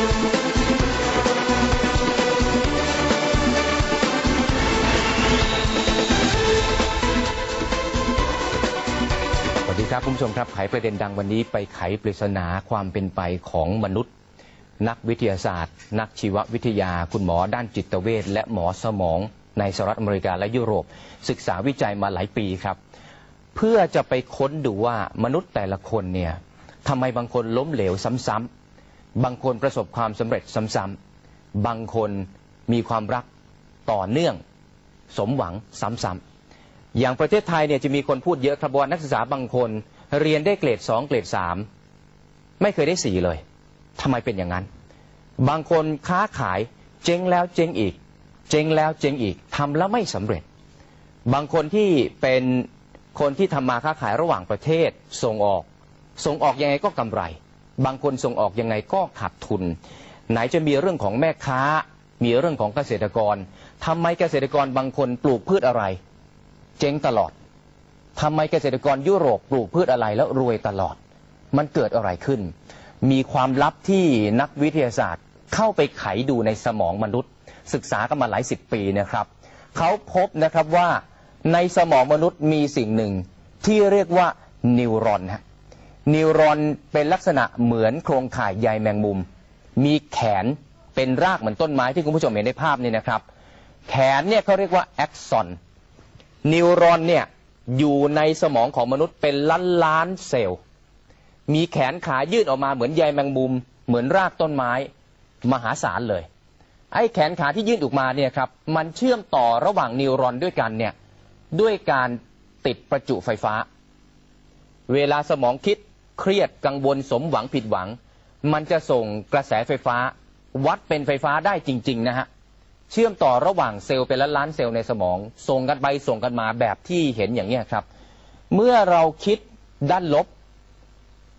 สวัสดีครับคุณผู้ชมครับไขประเด็นดังวันนี้ไปไขปริศนาความเป็นไปของมนุษย์ นักวิทยาศาสตร์ นักชีววิทยา คุณหมอด้านจิตเวชและหมอสมองในสหรัฐอเมริกาและยุโรป ศึกษาวิจัยมาหลายปีครับ เพื่อจะไปค้นดูว่ามนุษย์แต่ละคนเนี่ยทำไมบางคนล้มเหลวซ้ำๆ บางคนประสบความสำเร็จซ้ำๆบางคนมีความรักต่อเนื่องสมหวังซ้ำๆอย่างประเทศไทยเนี่ยจะมีคนพูดเยอะครับว่านักศึกษาบางคนเรียนได้เกรดสองเกรดสามไม่เคยได้สี่เลยทำไมเป็นอย่างนั้น บางคนค้าขายเจ๊งแล้วเจ๊งอีก เจ๊งแล้วเจ๊งอีกทำแล้วไม่สำเร็จ บางคนที่เป็นคนที่ทำมาค้าขายระหว่างประเทศส่งออก ส่งออกยังไงก็กำไร บางคนส่งออกยังไงก็ขาดทุน ไหนจะมีเรื่องของแม่ค้า มีเรื่องของเกษตรกรทำไมเกษตรกรบางคนปลูกพืชอะไร เจ๊งตลอดทำไมเกษตรกรยุโรปปลูกพืชอะไรแล้วรวยตลอด มันเกิดอะไรขึ้น มีความลับที่นักวิทยาศาสตร์เข้าไปไขดูในสมองมนุษย์ ศึกษากันมาหลายสิบปีนะครับเขาพบนะครับว่าในสมองมนุษย์มีสิ่งหนึ่งที่เรียกว่านิวรอนฮะ นิวรอนเป็นลักษณะเหมือนโครงข่ายใยแมงมุม มีแขนเป็นรากเหมือนต้นไม้ที่คุณผู้ชมเห็นในภาพนี่นะครับ แขนเนี่ยเขาเรียกว่าแอ็กซอน นิวรอนเนี่ยอยู่ในสมองของมนุษย์เป็นล้านล้านเซลล์ มีแขนขายื่นออกมาเหมือนใยแมงมุม เหมือนรากต้นไม้มหาศาลเลย ไอ้แขนขาที่ยื่นออกมาเนี่ยครับ มันเชื่อมต่อระหว่างนิวรอนด้วยกันเนี่ยด้วยการติดประจุไฟฟ้า เวลาสมองคิด เครียดกังวลสมหวังผิดหวัง มันจะส่งกระแสไฟฟ้า วัดเป็นไฟฟ้าได้จริง ๆ นะฮะ เชื่อมต่อระหว่างเซลล์เป็นล้านล้านเซลล์ในสมอง ส่งกันไปส่งกันมาแบบที่เห็นอย่างนี้ครับ เมื่อเราคิดด้านลบ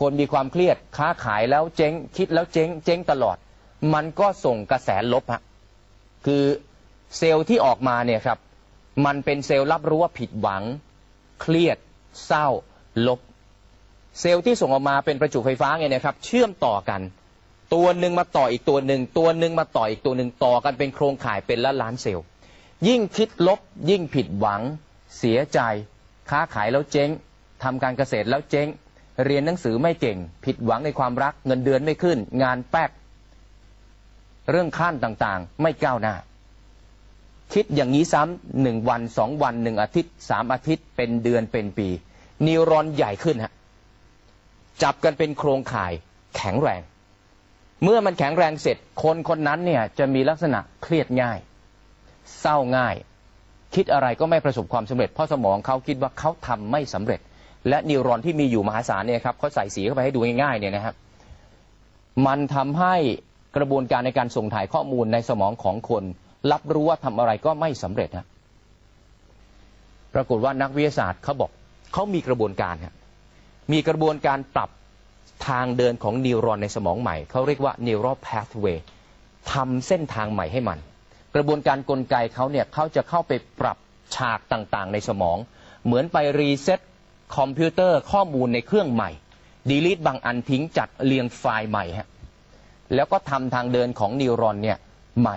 คนมีความเครียดค้าขายแล้วเจ๊ง คิดแล้วเจ๊ง เจ๊งตลอด มันก็ส่งกระแสลบฮะคือเซลล์ที่ออกมาเนี่ยครับ มันเป็นเซลล์รับรู้ว่าผิดหวัง เครียด เศร้า ลบ เซลล์ที่ส่งออกมาเป็นประจุไฟฟ้าไงนะครับ เชื่อมต่อกัน ตัวหนึ่งมาต่ออีกตัวหนึ่ง ตัวหนึ่งมาต่ออีกตัวหนึ่งต่อกันเป็นโครงข่ายเป็นล้านล้านเซลล์ ยิ่งคิดลบ ยิ่งผิดหวัง เสียใจ ค้าขายแล้วเจ๊งทำการเกษตรแล้วเจ๊ง เรียนหนังสือไม่เก่ง ผิดหวังในความรักเงินเดือนไม่ขึ้น งานแป๊กเรื่องขั้นต่างๆ ไม่ก้าวหน้า คิดอย่างนี้ซ้ำหนึ่งวันสองวันหนึ่งอาทิตย์สามอาทิตย์เป็นเดือนเป็นปีนิวรอนใหญ่ขึ้นฮะ จับกันเป็นโครงข่ายแข็งแรง เมื่อมันแข็งแรงเสร็จ คนคนนั้นเนี่ยจะมีลักษณะเครียดง่าย เศร้าง่าย คิดอะไรก็ไม่ประสบความสำเร็จ เพราะสมองเขาคิดว่าเขาทำไม่สำเร็จ และนิวรอนที่มีอยู่มหาศาลเนี่ยครับเขาใส่สีเข้าไปให้ดูง่ายๆเนี่ยนะครับมันทำให้กระบวนการในการส่งถ่ายข้อมูลในสมองของคน รับรู้ว่าทำอะไรก็ไม่สำเร็จฮะปรากฏว่านักวิทยาศาสตร์เขาบอกเขามีกระบวนการฮะ มีกระบวนการปรับทางเดินของนิวรอนในสมองใหม่ เขาเรียกว่า neural pathway ทำเส้นทางใหม่ให้มัน กระบวนการกลไกเขาเนี่ยเขาจะเข้าไปปรับฉากต่างๆ ในสมอง เหมือนไปรีเซ็ตคอมพิวเตอร์ข้อมูลในเครื่องใหม่ดีลิทบางอันทิ้งจัดเรียงไฟล์ใหม่ฮะแล้วก็ทำทางเดินของนิวรอนเนี่ยใหม่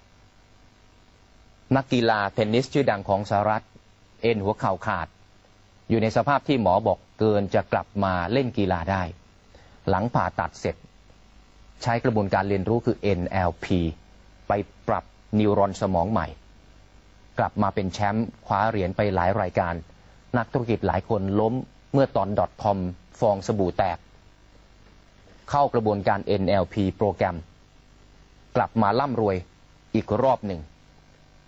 นักกีฬาเทนนิสชื่อดังของสหรัฐ เอ็นหัวเข่าขาด อยู่ในสภาพที่หมอบอกเกินจะกลับมาเล่นกีฬาได้ หลังผ่าตัดเสร็จ ใช้กระบวนการเรียนรู้คือ NLP ไปปรับนิวรอนสมองใหม่ กลับมาเป็นแชมป์คว้าเหรียญไปหลายรายการ นักธุรกิจหลายคนล้มเมื่อตอน .com ฟองสบู่แตก เข้ากระบวนการ NLP โปรแกรม กลับมาร่ำรวยอีกรอบหนึ่ง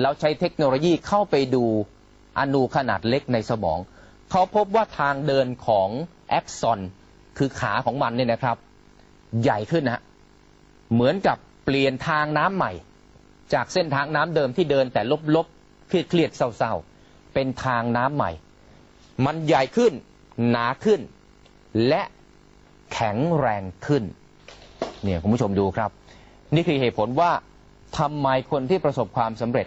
แล้วใช้เทคโนโลยีเข้าไปดูอนูขนาดเล็กในสมอง เขาพบว่าทางเดินของแอ็กซอนคือขาของมันเนี่ยนะครับ ใหญ่ขึ้นนะฮะเหมือนกับเปลี่ยนทางน้ำใหม่ จากเส้นทางน้ำเดิมที่เดินแต่ลบๆเครียดๆเศร้าๆ เป็นทางน้ำใหม่ มันใหญ่ขึ้นหนาขึ้น และแข็งแรงขึ้น เนี่ยคุณผู้ชมดูครับ นี่คือเหตุผลว่าทำไมคนที่ประสบความสำเร็จ